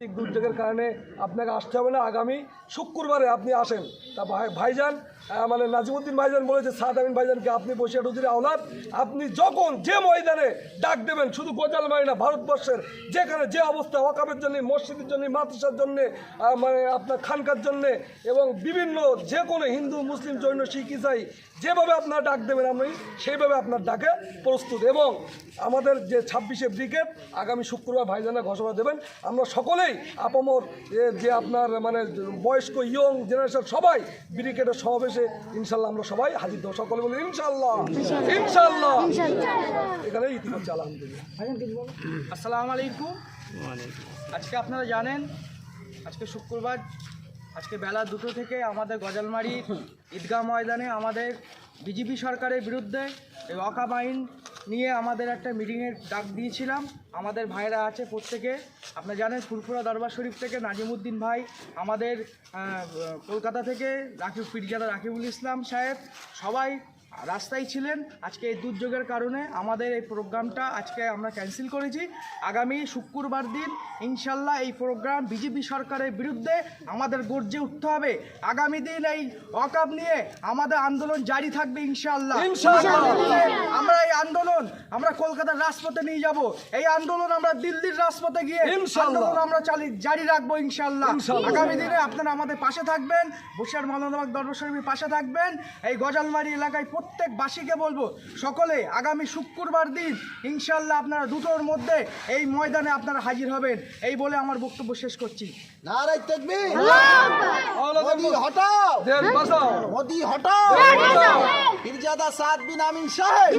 দুর্যোগের কারণে আপনাকে আসতে হবে না। আগামী শুক্রবারে আপনি আসেন। তা ভাই, ভাইজান মানে নাজিমুদ্দিন ভাইজান বলেছে, সাদ আমিন ভাইজানকে আপনি বসিয়া টুজির আওলাদ, আপনি যখন যে ময়দানে ডাক দেবেন, শুধু গোজালমারি না, ভারতবর্ষের যেখানে যে অবস্থা, ওয়াকাবের জন্য, মসজিদের জন্য, মাদ্রাসার জন্যে মানে আপনার খানকার জন্য এবং বিভিন্ন যে কোনো হিন্দু, মুসলিম, জৈন, শিখ, ইসাই, যেভাবে আপনার ডাক দেবেন আপনি, সেইভাবে আপনার ডাকে প্রস্তুত। এবং আমাদের যে ছাব্বিশে ব্রিগেড, আগামী শুক্রবার ভাইজানা ঘোষণা দেবেন। আমরা সকলেই আপামর যে আপনার মানে বয়স্ক ইয়ং জেনারেশন সবাই ব্রিকেটের সমাবেশে ইনশাল্লাহ আমরা সবাই হাজির দেবো সকলে বলি ইনশাল্লাহ ইনশাল্লাহ। এখানে ইতিমধ্যে আলহামদুলিল্লাহ। আসসালামু আলাইকুম। আজকে আপনারা জানেন আজকে শুক্রবার আজকে বেলা দুটো থেকে আমাদের গজালমারি ঈদগাহ ময়দানে আমাদের বিজেপি সরকারের বিরুদ্ধে ওয়াকাব আইন নিয়ে আমাদের একটা মিটিংয়ের ডাক দিয়েছিলাম। আমাদের ভাইরা আছে প্রত্যেকে। আপনারা জানেন ফুরফুরা দরবার শরীফ থেকে নাজিমুদ্দিন ভাই, আমাদের কলকাতা থেকে রাকিব পিরজাদা রাকিবুল ইসলাম সাহেব, সবাই রাস্তায় ছিলেন। আজকে এই দুর্যোগের কারণে আমাদের এই প্রোগ্রামটা আজকে আমরা ক্যান্সেল করেছি। আগামী শুক্রবার দিন ইনশাল্লাহ এই প্রোগ্রাম বিজেপি সরকারের বিরুদ্ধে আমাদের গর্জে উঠতে হবে। আগামী দিন এই অকাপ নিয়ে আমাদের আন্দোলন জারি থাকবে ইনশাল্লাহ। আমরা এই আন্দোলন আমরা কলকাতার রাজপথে নিয়ে যাব। এই আন্দোলন আমরা দিল্লির রাজপথে গিয়ে আন্দোলন আমরা চালি জারি রাখব ইনশাল্লাহ। ইনশাআল্লাহ। আগামী দিনে আপনারা আমাদের পাশে থাকবেন। বসিয়ার মালানবাগ দরবার শরীফের পাশে থাকবেন। এই গজালমারি এলাকায় প্রত্যেক বাসীকে বলব সকলে আগামী শুক্রবার দিন ইনশাল্লাহ আপনারা দুটোর মধ্যে এই ময়দানে আপনারা হাজির হবেন। এই বলে আমার বক্তব্য শেষ করছি। আওলাদ মোদি হটাও। হটাও। সাদ বিন আমিন সাহেব।